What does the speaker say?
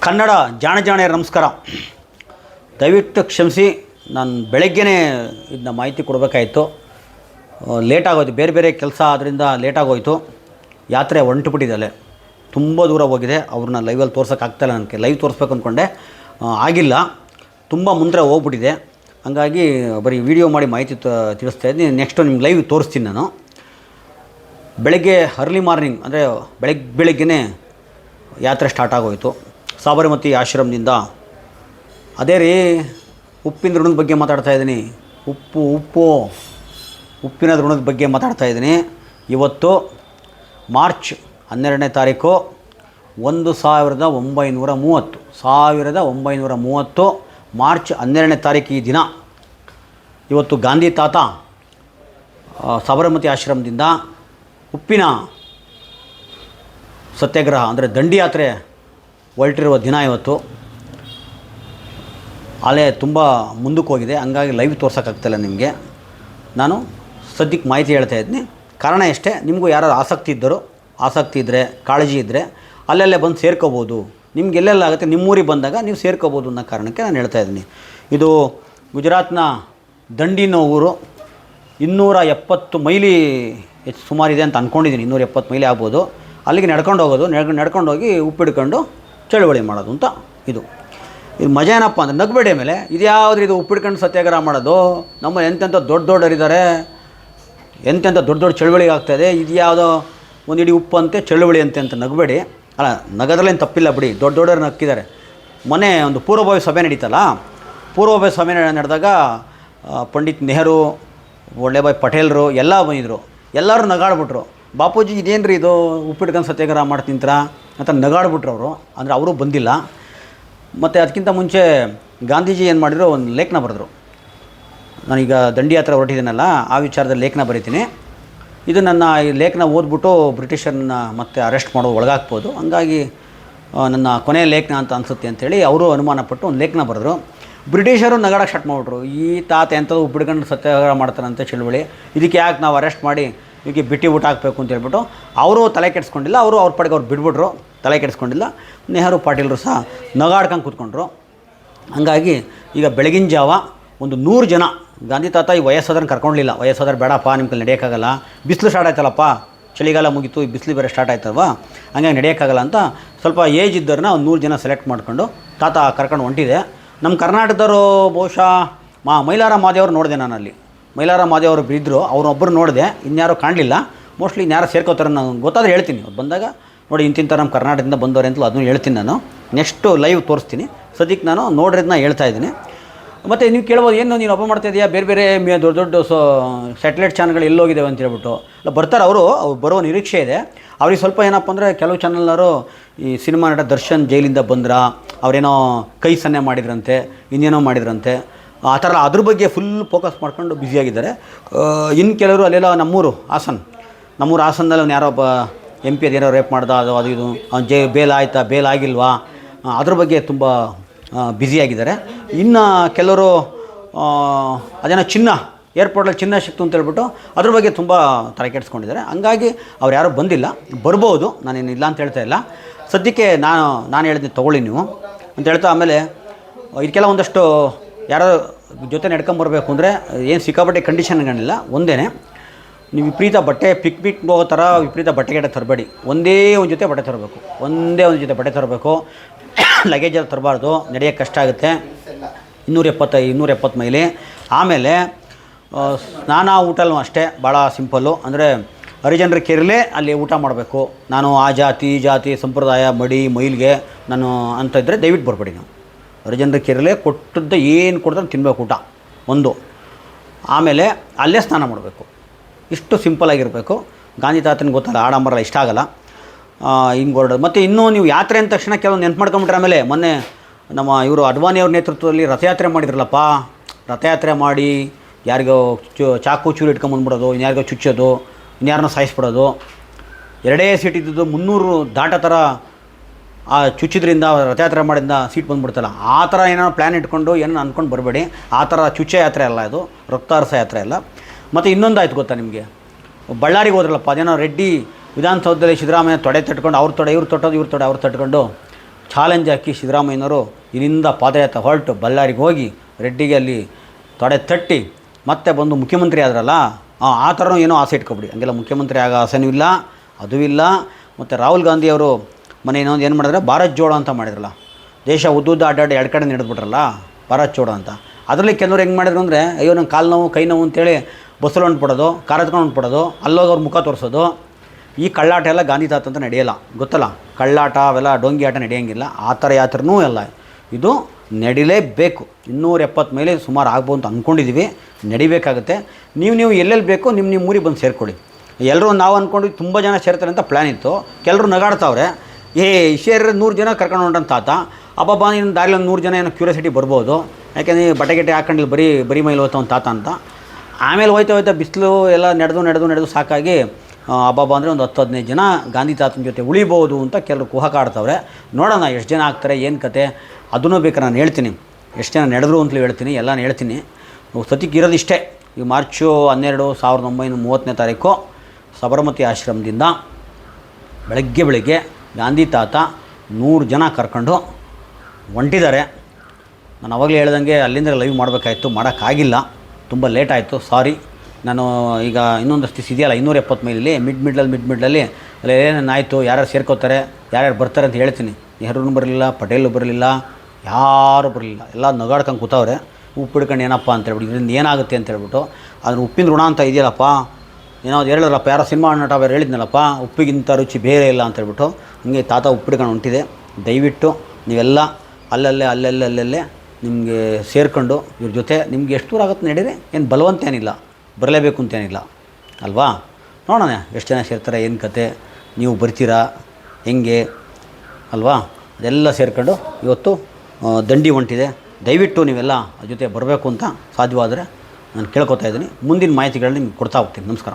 ಕನ್ನಡ ಜಾಣ ಜಾಣೆಯರ ನಮಸ್ಕಾರ. ದಯವಿಟ್ಟು ಕ್ಷಮಿಸಿ, ನಾನು ಬೆಳಗ್ಗೆನೇ ಇದನ್ನ ಮಾಹಿತಿ ಕೊಡಬೇಕಾಯಿತು. ಲೇಟ್ ಆಗೋಯ್ತು. ಬೇರೆ ಬೇರೆ ಕೆಲಸ ಆದ್ದರಿಂದ ಲೇಟ್ ಆಗೋಯ್ತು. ಯಾತ್ರೆ ಹೊಂಟುಬಿಟ್ಟಿದ್ದಲೆ ತುಂಬ ದೂರ ಹೋಗಿದೆ. ಅವ್ರನ್ನ ಲೈವಲ್ಲಿ ತೋರ್ಸೋಕ್ಕಾಗ್ತಾಯಿಲ್ಲ ನನಗೆ. ಲೈವ್ ತೋರಿಸ್ಬೇಕು ಅಂದ್ಕೊಂಡೆ ಆಗಿಲ್ಲ. ತುಂಬ ಮುಂದೆ ಹೋಗ್ಬಿಟ್ಟಿದೆ. ಹಾಗಾಗಿ ಬರೀ ವಿಡಿಯೋ ಮಾಡಿ ಮಾಹಿತಿ ತಿಳಿಸ್ತಾ ಇದ್ದೀನಿ. ನೆಕ್ಸ್ಟು ನಿಮ್ಗೆ ಲೈವ್ ತೋರಿಸ್ತೀನಿ ನಾನು. ಬೆಳಗ್ಗೆ ಅರ್ಲಿ ಮಾರ್ನಿಂಗ್ ಅಂದರೆ ಬೆಳಗ್ಗೆ ಬೆಳಗ್ಗೆನೇ ಯಾತ್ರೆ ಸ್ಟಾರ್ಟ್ ಆಗೋಯಿತು. ಸಾಬರಮತಿ ಆಶ್ರಮದಿಂದ. ಅದೇ ರೀ, ಉಪ್ಪಿನ ಋಣದ ಬಗ್ಗೆ ಮಾತಾಡ್ತಾ ಇದ್ದೀನಿ. ಉಪ್ಪು ಉಪ್ಪು. ಉಪ್ಪಿನ ಋಣದ ಬಗ್ಗೆ ಮಾತಾಡ್ತಾ ಇದ್ದೀನಿ. ಇವತ್ತು ಮಾರ್ಚ್ ಹನ್ನೆರಡನೇ ತಾರೀಕು ಒಂದು ಸಾವಿರದ ಒಂಬೈನೂರ ಮೂವತ್ತು. ಸಾವಿರದ ಒಂಬೈನೂರ ಮೂವತ್ತು, ಮಾರ್ಚ್ ಹನ್ನೆರಡನೇ ತಾರೀಕು ಈ ದಿನ. ಇವತ್ತು ಗಾಂಧಿ ತಾತ ಸಬರಮತಿ ಆಶ್ರಮದಿಂದ ಉಪ್ಪಿನ ಸತ್ಯಾಗ್ರಹ, ಅಂದರೆ ದಂಡಿ ಯಾತ್ರೆ ಹೊರಟಿರುವ ದಿನ ಇವತ್ತು. ಅಲೆ ತುಂಬ ಮುಂದಕ್ಕೆ ಹೋಗಿದೆ. ಹಂಗಾಗಿ ಲೈವ್ ತೋರ್ಸೋಕ್ಕಾಗ್ತಿಲ್ಲ ನಿಮಗೆ. ನಾನು ಸದ್ಯಕ್ಕೆ ಮಾಹಿತಿ ಹೇಳ್ತಾ ಇದ್ದೀನಿ. ಕಾರಣ ಎಷ್ಟೇ, ನಿಮಗೂ ಯಾರು ಆಸಕ್ತಿ ಇದ್ದರು, ಆಸಕ್ತಿ ಇದ್ದರೆ ಕಾಳಜಿ ಇದ್ದರೆ ಅಲ್ಲಲ್ಲೇ ಬಂದು ಸೇರ್ಕೋಬೋದು. ನಿಮ್ಗೆ ಎಲ್ಲೆಲ್ಲ ಆಗುತ್ತೆ, ನಿಮ್ಮೂರಿಗೆ ಬಂದಾಗ ನೀವು ಸೇರ್ಕೋಬೋದು ಅನ್ನೋ ಕಾರಣಕ್ಕೆ ನಾನು ಹೇಳ್ತಾ ಇದ್ದೀನಿ. ಇದು ಗುಜರಾತ್ನ ದಂಡಿನ ಊರು. ಇನ್ನೂರ ಎಪ್ಪತ್ತು ಮೈಲಿ ಹೆಚ್ಚು ಸುಮಾರಿದೆ ಅಂತ ಅಂದ್ಕೊಂಡಿದ್ದೀನಿ ಇನ್ನೂರ ಎಪ್ಪತ್ತು ಮೈಲಿ ಆಗ್ಬೋದು. ಅಲ್ಲಿಗೆ ನಡ್ಕೊಂಡು ಹೋಗೋದು. ನಡ್ಕೊಂಡು ಹೋಗಿ ಉಪ್ಪಿಡ್ಕೊಂಡು ಚಳುವಳಿ ಮಾಡೋದು ಅಂತ ಇದು. ಇದು ಮಜಾ ಏನಪ್ಪ ಅಂದರೆ ನಗಬೇಡಿ ಮೇಲೆ ಇದು ಇದು ಉಪ್ಪಿಟ್ಕೊಂಡು ಸತ್ಯಾಗ್ರಹ ಮಾಡೋದು? ನಮ್ಮ ಎಂತೆಂಥ ದೊಡ್ಡ ದೊಡ್ಡರಿದ್ದಾರೆ? ಎಂತೆಂಥ ದೊಡ್ಡ ದೊಡ್ಡ ಚಳುವಳಿ ಆಗ್ತಾಯಿದೆ? ಇದು ಯಾವುದೋ ಒಂದು ಇಡೀ ಉಪ್ಪು ಅಂತೆ ಚಳುವಳಿ ಅಂತೆ ಅಂತ ನಗಬೇಡಿ. ಅಲ್ಲ, ನಗದ್ರಲ್ಲೇನು ತಪ್ಪಿಲ್ಲ ಬಿಡಿ. ದೊಡ್ಡ ದೊಡ್ಡವ್ರು ನಕ್ಕಿದ್ದಾರೆ ಮೊನ್ನೆ ಒಂದು ಪೂರ್ವಭಾವಿ ಸಭೆ ನಡೀತಲ್ಲ? ಪೂರ್ವಭಾವಿ ಸಭೆ ನಡೆದಾಗ ಪಂಡಿತ್ ನೆಹರು ಒಳ್ಳೆಬಾಯಿ ಪಟೇಲ್ರು ಎಲ್ಲ ಬಂದಿದ್ರು. ಎಲ್ಲರೂ ನಗಾಡ್ಬಿಟ್ರು. ಬಾಪೂಜಿ ಇದೇನು ರೀ ಇದು ಉಪ್ಪಿಟ್ಕೊಂಡು ಸತ್ಯಾಗ್ರಹ ಮಾಡ್ತಿಂತ್ರ? ಅಂತ ನಗಾಡ್ಬಿಟ್ರು ಅವರು. ಅಂದರೆ ಅವರು ಬಂದಿಲ್ಲ. ಮತ್ತು ಅದಕ್ಕಿಂತ ಮುಂಚೆ ಗಾಂಧೀಜಿ ಏನು ಮಾಡಿದ್ರು, ಒಂದು ಲೇಖನ ಬರೆದ್ರು. ನಾನೀಗ ದಂಡಿ ಹತ್ರ ಹೊರಟಿದ್ದೀನಲ್ಲ, ಆ ವಿಚಾರದಲ್ಲಿ ಲೇಖನ ಬರೀತೀನಿ. ಇದು ನನ್ನ ಈ ಲೇಖನ ಓದ್ಬಿಟ್ಟು ಬ್ರಿಟಿಷರನ್ನ ಮತ್ತೆ ಅರೆಸ್ಟ್ ಮಾಡೋ ಒಳಗಾಗ್ಬೋದು. ಹಂಗಾಗಿ ನನ್ನ ಕೊನೆಯ ಲೇಖನ ಅಂತ ಅನಿಸುತ್ತೆ ಅಂತೇಳಿ ಅವರು ಅನುಮಾನ ಪಟ್ಟು ಒಂದು ಲೇಖನ ಬರೆದ್ರು. ಬ್ರಿಟಿಷರು ನಗಾಡಕ್ಕೆ ಸ್ಟಾರ್ಟ್ ಮಾಡಿಬಿಟ್ರು. ಈ ತಾತ ಎಂಥದ್ದು ಬಿಡ್ಕೊಂಡು ಸತ್ಯಾಗ್ರಹ ಮಾಡ್ತಾರಂತೆ ಚಳುವಳಿ ಇದಕ್ಕೆ ಯಾಕೆ ನಾವು ಅರೆಸ್ಟ್ ಮಾಡಿ ಇದಕ್ಕೆ ಬಿಟ್ಟಿ ಊಟ ಹಾಕಬೇಕು ಅಂತ ಹೇಳ್ಬಿಟ್ಟು ಅವರು ತಲೆ ಕೆಡಿಸ್ಕೊಂಡಿಲ್ಲ, ಅವರು ಅವ್ರ ಪಡೆಗೆ ಅವ್ರು ಬಿಟ್ಬಿಟ್ರು ತಲೆ ಕೆಡಿಸ್ಕೊಂಡಿಲ್ಲ. ನೆಹರು ಪಾಟೀಲರು ಸಹ ನಗಾಡ್ಕೊಂಡು ಕೂತ್ಕೊಂಡ್ರು. ಹಂಗಾಗಿ ಈಗ ಬೆಳಗಿನ ಜಾವ ಒಂದು ನೂರು ಜನ, ಗಾಂಧಿ ತಾತ ಈ ವಯಸ್ಸಾದ್ರನ್ನ ಕರ್ಕೊಂಡಿಲ್ಲ ವಯಸ್ಸಾದ್ರೆ ಬೇಡಪ್ಪ ನಿಮ್ಗೆ ನಡೆಯೋಕ್ಕಾಗಲ್ಲ. ಬಿಸಿಲು ಸ್ಟಾರ್ಟ್ ಆಯ್ತಲ್ಲಪ್ಪ, ಚಳಿಗಾಲ ಮುಗೀತು, ಈ ಬಿಸಿಲು ಬೇರೆ ಸ್ಟಾರ್ಟ್ ಆಯ್ತಲ್ವ? ಹಂಗಾಗಿ ನಡೆಯೋಕ್ಕಾಗಲ್ಲ ಅಂತ ಸ್ವಲ್ಪ ಏಜ್ ಇದ್ದವ್ರನ್ನ ಒಂದು ನೂರು ಜನ ಸೆಲೆಕ್ಟ್ ಮಾಡ್ಕೊಂಡು ತಾತ ಕರ್ಕೊಂಡು ಹೊಂಟಿದೆ. ನಮ್ಮ ಕರ್ನಾಟಕದವರು ಬಹುಶಃ ಮಾ ಮೈಲಾರ ಮಾದೇವ್ರು ನೋಡಿದೆ ನಾನು ಅಲ್ಲಿ ಮೈಲಾರ ಮಾದೇವ್ ಅವರು ಬಿದ್ದರು ಅವ್ರೊಬ್ಬರು ನೋಡಿದೆ, ಇನ್ಯಾರೋ ಕಾಣಲಿಲ್ಲ. ಮೋಸ್ಟ್ಲಿ ಇನ್ಯಾರೋ ಸೇರ್ಕೋತಾರೆ ನಾನು ಗೊತ್ತಾದ್ರೆ ಹೇಳ್ತೀನಿ. ಅವ್ರು ಬಂದಾಗ ನೋಡಿ ಇಂತಿಂಥ ನಮ್ಮ ಕರ್ನಾಟಕದಿಂದ ಬಂದವ್ರೆ ಅಂತಲೂ ಅದನ್ನು ಹೇಳ್ತೀನಿ ನಾನು. ನೆಕ್ಸ್ಟು ಲೈವ್ ತೋರಿಸ್ತೀನಿ. ಸದ್ಯಕ್ಕೆ ನಾನು ನೋಡಿರೋದನ್ನ ಹೇಳ್ತಾ ಇದ್ದೀನಿ. ಮತ್ತು ನೀವು ಕೇಳ್ಬೋದು, ಏನು ನೀನು ಒಬ್ಬ ಮಾಡ್ತಾ ಇದೆಯಾ? ಬೇರೆ ಬೇರೆ ದೊಡ್ಡ ದೊಡ್ಡ ಸೊ ಸ್ಯಾಟಲೈಟ್ ಚಾನಲ್ಗಳು ಎಲ್ಲೋಗಿದ್ದಾವೆ ಅಂತ ಹೇಳ್ಬಿಟ್ಟು. ಇಲ್ಲ, ಬರ್ತಾರೆ ಅವರು, ಅವ್ರು ಬರೋ ನಿರೀಕ್ಷೆ ಇದೆ. ಅವ್ರಿಗೆ ಸ್ವಲ್ಪ ಏನಪ್ಪ ಅಂದರೆ ಕೆಲವು ಚಾನಲ್ನವರು ಈ ಸಿನಿಮಾ ನಟ ದರ್ಶನ್ ಜೈಲಿಂದ ಬಂದ್ರ? ಅವರೇನೋ ಕೈ ಸನ್ನೆ ಮಾಡಿದ್ರಂತೆ, ಇನ್ನೇನೋ ಮಾಡಿದ್ರಂತೆ. ಆ ಥರ ಅದ್ರ ಬಗ್ಗೆ ಫುಲ್ ಫೋಕಸ್ ಮಾಡ್ಕೊಂಡು ಬ್ಯುಸಿಯಾಗಿದ್ದಾರೆ ಇನ್ನು ಕೆಲವರು ಅಲ್ಲೆಲ್ಲ ನಮ್ಮೂರು, ಹಾಸನ್. ನಮ್ಮೂರು ಹಾಸನದಲ್ಲಿ ಅವ್ನು ಯಾರೋ ಒಬ್ಬ ಎಂ ಪಿ ಅದೇನೋ ರೇಪ್ ಮಾಡ್ದ, ಅದು ಅದು, ಇದು, ಅವ್ನು ಜೈ ಬೇಲ್ ಆಯ್ತಾ ಬೇಲ್ ಆಗಿಲ್ವಾ ಅದ್ರ ಬಗ್ಗೆ ತುಂಬ ಬ್ಯುಸಿಯಾಗಿದ್ದಾರೆ ಇನ್ನು ಕೆಲವರು ಅದೇನೋ ಚಿನ್ನ ಏರ್ಪೋರ್ಟಲ್ಲಿ ಚಿನ್ನ ಸಿಕ್ತು ಅಂತ ಹೇಳ್ಬಿಟ್ಟು ಅದ್ರ ಬಗ್ಗೆ ತುಂಬ ತಲೆ ಕೆಡಿಸ್ಕೊಂಡಿದ್ದಾರೆ. ಹಂಗಾಗಿ ಅವ್ರು ಯಾರೂ ಬಂದಿಲ್ಲ. ಬರ್ಬೋದು, ನಾನೇನು ಇಲ್ಲ ಅಂತ ಹೇಳ್ತಾ ಇಲ್ಲ. ಸದ್ಯಕ್ಕೆ ನಾನು ನಾನು ಹೇಳಿದ್ನಿ ತೊಗೊಳ್ಳಿ ನೀವು ಅಂತ ಹೇಳ್ತಾ ಆಮೇಲೆ ಇದಕ್ಕೆಲ್ಲ ಒಂದಷ್ಟು ಯಾರೋ ಜೊತೆ ನಡ್ಕೊಂಬರ್ಬೇಕು ಅಂದರೆ ಏನು ಸಿಕ್ಕಾಪಟ್ಟೆ ಕಂಡೀಷನ್ಗಳಿಲ್ಲ ಒಂದೇ ನೀವು ವಿಪರೀತ ಬಟ್ಟೆ ಪಿಕ್ ಪಿಕ್ ಹೋಗೋ ಥರ ವಿಪರೀತ ಬಟ್ಟೆಗೆಡೆ ತರಬೇಡಿ. ಒಂದೇ ಒಂದು ಜೊತೆ ಬಟ್ಟೆ ತರಬೇಕು. ಒಂದೇ ಒಂದು ಜೊತೆ ಬಟ್ಟೆ ತರಬೇಕು. ಲಗೇಜಲ್ಲಿ ತರಬಾರ್ದು ನಡೆಯೋಕ್ಕೆ ಕಷ್ಟ ಆಗುತ್ತೆ. ಇನ್ನೂರ ಎಪ್ಪತ್ತೈದು ಇನ್ನೂರ ಎಪ್ಪತ್ತು ಮೈಲಿ. ಆಮೇಲೆ ಸ್ನಾನ ಊಟಲ್ಲೂ ಅಷ್ಟೇ ಭಾಳ ಸಿಂಪಲ್ಲು ಅಂದರೆ ಹರಿಜನರ ಕೇರಳೇ ಅಲ್ಲಿ ಊಟ ಮಾಡಬೇಕು. ನಾನು ಆ ಜಾತಿ ಜಾತಿ, ಸಂಪ್ರದಾಯ, ಮಡಿ, ಮೈಲ್ಗೆ ನಾನು ಅಂತ ಇದ್ದರೆ ದಯವಿಟ್ಟು ಬರಬೇಡಿ ನಾವು. ಹರಿಜನರ ಕೇರಲೇ ಕೊಟ್ಟದ್ದು ಏನು ಕೊಡ್ತಾರೆ ತಿನ್ಬೇಕು ಊಟ. ಒಂದು. ಆಮೇಲೆ ಅಲ್ಲೇ ಸ್ನಾನ ಮಾಡಬೇಕು. ಇಷ್ಟು ಸಿಂಪಲಾಗಿರಬೇಕು ಗಾಂಧಿ ತಾತನಿಗೆ ಗೊತ್ತಲ್ಲ ಆಡಂಬರ ಇಷ್ಟ ಆಗಲ್ಲ. ಹಿಂಗೆ ಹೊರಡೋದು. ಮತ್ತು ಇನ್ನೂ ನೀವು ಯಾತ್ರೆ ಅಂದ ತಕ್ಷಣ ಕೆಲವೊಂದು ನೆನ್ಪು ಮಾಡ್ಕೊಂಬಿಟ್ರೆ ಆಮೇಲೆ ಮೊನ್ನೆ ನಮ್ಮ ಇವರು ಅಡ್ವಾಣಿಯವ್ರ ನೇತೃತ್ವದಲ್ಲಿ ರಥಯಾತ್ರೆ ಮಾಡಿದ್ರಲ್ಲಪ್ಪ. ರಥಯಾತ್ರೆ ಮಾಡಿ ಯಾರಿಗೋ ಚು, ಚಾಕು ಚೂರು ಇಟ್ಕೊಂಬಂದ್ಬಿಡೋದು ಇನ್ಯಾರಿಗೋ ಚುಚ್ಚೋದು ಇನ್ಯಾರನ್ನೋ ಸಾಯಿಸ್ಬಿಡೋದು. ಎರಡೇ ಸೀಟ್ ಇದ್ದಿದ್ದು ಮುನ್ನೂರು ದಾಟ ಥರ ಆ ಚುಚ್ಚಿದ್ರಿಂದ ರಥಯಾತ್ರೆ ಮಾಡಿದ್ದ ಸೀಟ್ ಬಂದ್ಬಿಡ್ತಲ್ಲ. ಆ ಥರ ಏನೋ ಪ್ಲ್ಯಾನ್ ಇಟ್ಕೊಂಡು ಏನೋ ಅಂದ್ಕೊಂಡು ಬರಬೇಡಿ. ಆ ಥರ ಚುಚ್ಚೆ ಯಾತ್ರೆ ಅಲ್ಲ ಇದು ರಕ್ತಾರಸ ಯಾತ್ರೆ ಅಲ್ಲ. ಮತ್ತು ಇನ್ನೊಂದು ಆಯ್ತು ಗೊತ್ತಾ ನಿಮಗೆ? ಬಳ್ಳಾರಿಗೆ ಹೋದ್ರಲ್ಲಪ್ಪ ಅದೇನೋ ರೆಡ್ಡಿ ವಿಧಾನಸೌಧದಲ್ಲಿ ಸಿದ್ದರಾಮಯ್ಯ ತೊಡೆ ತಟ್ಕೊಂಡು ಅವ್ರ ತೊಡೆ ಇವ್ರು ತೊಟ್ಟೋದು ಇವ್ರು ತೊಡೆ ಅವ್ರು ತಟ್ಕೊಂಡು ಚಾಲೆಂಜ್ ಹಾಕಿ ಸಿದ್ದರಾಮಯ್ಯನವರು ಇಲ್ಲಿಂದ ಪಾದಯಾತ್ರೆ ಹೊರಟು ಬಳ್ಳಾರಿಗೆ ಹೋಗಿ ರೆಡ್ಡಿಗೆ ಅಲ್ಲಿ ತೊಡೆ ತಟ್ಟಿ ಮತ್ತೆ ಬಂದು ಮುಖ್ಯಮಂತ್ರಿ ಆದ್ರಲ್ಲ ಆ, ಥರನೂ ಏನೋ ಆಸೆ ಇಟ್ಕೊಬಿಡಿ. ಹಂಗೆಲ್ಲ ಮುಖ್ಯಮಂತ್ರಿ ಆಗೋ ಆಸೆನೂ ಇಲ್ಲ ಅದೂ ಇಲ್ಲ. ಮತ್ತು ರಾಹುಲ್ ಗಾಂಧಿ ಅವರು ಮನೆ ಇನ್ನೊಂದು ಏನು ಮಾಡಿದ್ರೆ ಭಾರತ್ ಜೋಡೋ ಅಂತ ಮಾಡಿದ್ರಲ್ಲ. ದೇಶ ಉದ್ದುದ್ದ ಅಡ್ಡಾಡಿ ಎರಡು ಕಡೆ ನಡೆದ್ಬಿಟ್ರಲ್ಲ, ಭಾರತ್ ಜೋಡೋ ಅಂತ. ಅದರಲ್ಲಿ ಕೆಲವ್ರು ಹೆಂಗೆ ಮಾಡಿದ್ರು ಅಂದರೆ, ಅಯ್ಯೋ ನಂಗೆ ಕಾಲು ನೋವು, ಕೈ ನೋವು ಅಂತೇಳಿ ಬಸ್ಸಲ್ಲಿ ಹೊಂಟ್ಬಿಡೋದು, ಕಾರ್ ಎತ್ಕೊಂಡು ಹೊಂಟ್ಬಿಡೋದು, ಅಲ್ಲೋದವ್ರ ಮುಖ ತೋರಿಸೋದು. ಈ ಕಳ್ಳಾಟ ಎಲ್ಲ ಗಾಂಧಿ ತಾತ ಅಂತ ನಡೆಯಲ್ಲ, ಗೊತ್ತಲ್ಲ? ಕಳ್ಳಾಟ, ಅವೆಲ್ಲ ಡೊಂಗಿ ಆಟ ನಡೆಯೋಂಗಿಲ್ಲ. ಆ ಥರ ಯಾತ್ರನೂ ಎಲ್ಲ ಇದು ನಡಿಲೇಬೇಕು. ಇನ್ನೂರ ಎಪ್ಪತ್ತು ಮೇಲೆ ಸುಮಾರು ಆಗ್ಬೋದು ಅಂತ ಅಂದ್ಕೊಂಡಿದ್ದೀವಿ ನಡಿಬೇಕಾಗುತ್ತೆ. ನೀವು ನೀವು ಎಲ್ಲೆಲ್ಲಿ ಬೇಕೋ ನಿಮ್ಮ ನಿಮ್ಮ ಊರಿಗೆ ಬಂದು ಸೇರ್ಕೊಳ್ಳಿ. ಎಲ್ಲರೂ ನಾವು ಅಂದ್ಕೊಂಡು ತುಂಬ ಜನ ಸೇರ್ತಾರೆ ಅಂತ ಪ್ಲ್ಯಾನ್ ಇತ್ತು. ಕೆಲವರು ನಗಾಡ್ತಾವ್ರೆ. ಏ ಶೇರ್ ನೂರು ಜನ ಕರ್ಕೊಂಡು ಹೊಂಟಂತ ತಾತ. ಅಬ್ಬಬ್ಬ ನಿನ್ನ ದಾರಿಲಿ ಒಂದು ನೂರು ಜನ ಏನೋ ಕ್ಯೂರಿಯಾಸಿಟಿ ಬರ್ಬೋದು. ಯಾಕೆಂದರೆ ಬಟ್ಟೆ ಗಿಟ್ಟೆ ಹಾಕೊಂಡಿಲ್ಲ ಬರೀ ಬರೀ ಮೈಲಿ ಹೋಗ್ತಾವ ತಾತ ಅಂತ. ಆಮೇಲೆ ಹೋಯ್ತಾ ಹೋಯ್ತಾ ಬಿಸಿಲು ಎಲ್ಲ ನಡೆದು ನಡೆದು ನಡೆದು ಸಾಕಾಗಿ ಅಬ್ಬಬ್ಬ ಅಂದರೆ ಒಂದು ಹತ್ತು, ಹದಿನೈದು ಜನ ಗಾಂಧಿ ತಾತನ ಜೊತೆ ಉಳಿಬೋದು ಅಂತ ಕೆಲವರು ಕುಹಕಾಡ್ತವ್ರೆ ನೋಡೋಣ ಎಷ್ಟು ಜನ ಆಗ್ತಾರೆ, ಏನು ಕತೆ? ಅದನ್ನು ಬೇಕು ನಾನು ಹೇಳ್ತೀನಿ. ಎಷ್ಟು ಜನ ನಡೆದ್ರು ಅಂತಲೂ ಹೇಳ್ತೀನಿ, ಎಲ್ಲನೂ ಹೇಳ್ತೀನಿ. ಸತಿಗೆ ಇರೋದು ಇಷ್ಟೇ ಈ ಮಾರ್ಚು ಹನ್ನೆರಡು ಸಾವಿರದ ಒಂಬೈನೂರ ಮೂವತ್ತನೇ ತಾರೀಕು ಸಬರಮತಿ ಆಶ್ರಮದಿಂದ ಬೆಳಗ್ಗೆ ಬೆಳಗ್ಗೆ ಗಾಂಧಿ ತಾತ ನೂರು ಜನ ಕರ್ಕೊಂಡು ಹೊಂಟಿದ್ದಾರೆ. ನಾನು ಅವಾಗಲೇ ಹೇಳ್ದಂಗೆ ಅಲ್ಲಿಂದ ಲೈವ್ ಮಾಡಬೇಕಾಯ್ತು, ಮಾಡೋಕ್ಕಾಗಿಲ್ಲ. ತುಂಬ ಲೇಟ್ ಆಯಿತು ಸಾರಿ ನಾನು ಈಗ ಇನ್ನೊಂದಷ್ಟು ಇದೆಯಲ್ಲ ಇನ್ನೂರ ಎಪ್ಪತ್ತು ಮೈಲಲ್ಲಿ ಮಿಡ್ ಮಿಡ್ಲಲ್ಲಿ ಮಿಡ್ ಮಿಡ್ಲಲ್ಲಿ ಅಲ್ಲಿ ಏನೇನಾಯಿತು ಯಾರ್ಯಾರು ಸೇರ್ಕೋತಾರೆ, ಯಾರ್ಯಾರು ಬರ್ತಾರೆ ಅಂತ ಹೇಳ್ತೀನಿ. ನೆಹರೂನು ಬರಲಿಲ್ಲ ಪಟೇಲು ಬರಲಿಲ್ಲ, ಯಾರೂ ಬರಲಿಲ್ಲ. ಎಲ್ಲ ನಗಾಡ್ಕೊಂಡು ಕೂತವ್ರೆ. ಉಪ್ಪು ಹಿಡ್ಕೊಂಡು ಏನಪ್ಪ ಅಂತ ಹೇಳ್ಬಿಟ್ಟು, ಇದರಿಂದ ಏನಾಗುತ್ತೆ ಅಂತ ಹೇಳ್ಬಿಟ್ಟು, ಅದನ್ನು ಉಪ್ಪಿನ ಋಣ ಅಂತ ಇದೆಯಲ್ಲಪ್ಪ ಏನೋ ಅದು ಹೇಳಿದ್ರಲ್ಲಪ್ಪ ಯಾರೋ ಸಿನಿಮಾ ನಟ ಬೇರೆ ಹೇಳಿದ್ನಲ್ಲಪ್ಪ, ಉಪ್ಪಿಗಿಂತ ರುಚಿ ಬೇರೆ ಇಲ್ಲ ಅಂತ ಹೇಳ್ಬಿಟ್ಟು, ಹಂಗೆ ತಾತ ಉಪ್ಪಿಡ್ಕೊಂಡು ಹೊಂಟಿದೆ. ದಯವಿಟ್ಟು ನೀವೆಲ್ಲ ಅಲ್ಲಲ್ಲೇ ಅಲ್ಲಲ್ಲೇ ಅಲ್ಲಲ್ಲೇ ನಿಮಗೆ ಸೇರ್ಕೊಂಡು ಇವ್ರ ಜೊತೆ ನಿಮ್ಗೆ ಎಷ್ಟು ದೂರ ಆಗುತ್ತೆ ನಡೀರಿ ಏನು ಬಲವಂತ ಏನಿಲ್ಲ, ಬರಲೇಬೇಕು ಅಂತೇನಿಲ್ಲ ಅಲ್ವಾ? ನೋಡೋಣ ಎಷ್ಟು ಜನ ಸೇರ್ತಾರೆ, ಏನು ಕತೆ, ನೀವು ಬರ್ತೀರಾ, ಹೆಂಗೆ, ಅಲ್ವಾ? ಅದೆಲ್ಲ ಸೇರ್ಕೊಂಡು ಇವತ್ತು ದಂಡಿ ಹೊಂಟಿದೆ. ದಯವಿಟ್ಟು ನೀವೆಲ್ಲ ಅದ್ರ ಜೊತೆ ಬರಬೇಕು ಅಂತ ಸಾಧ್ಯವಾದರೆ ನಾನು ಕೇಳ್ಕೊತಾ ಇದ್ದೀನಿ. ಮುಂದಿನ ಮಾಹಿತಿಗಳನ್ನ ನಿಮ್ಗೆ ಕೊಡ್ತಾ ಹೋಗ್ತೀನಿ. ನಮಸ್ಕಾರ.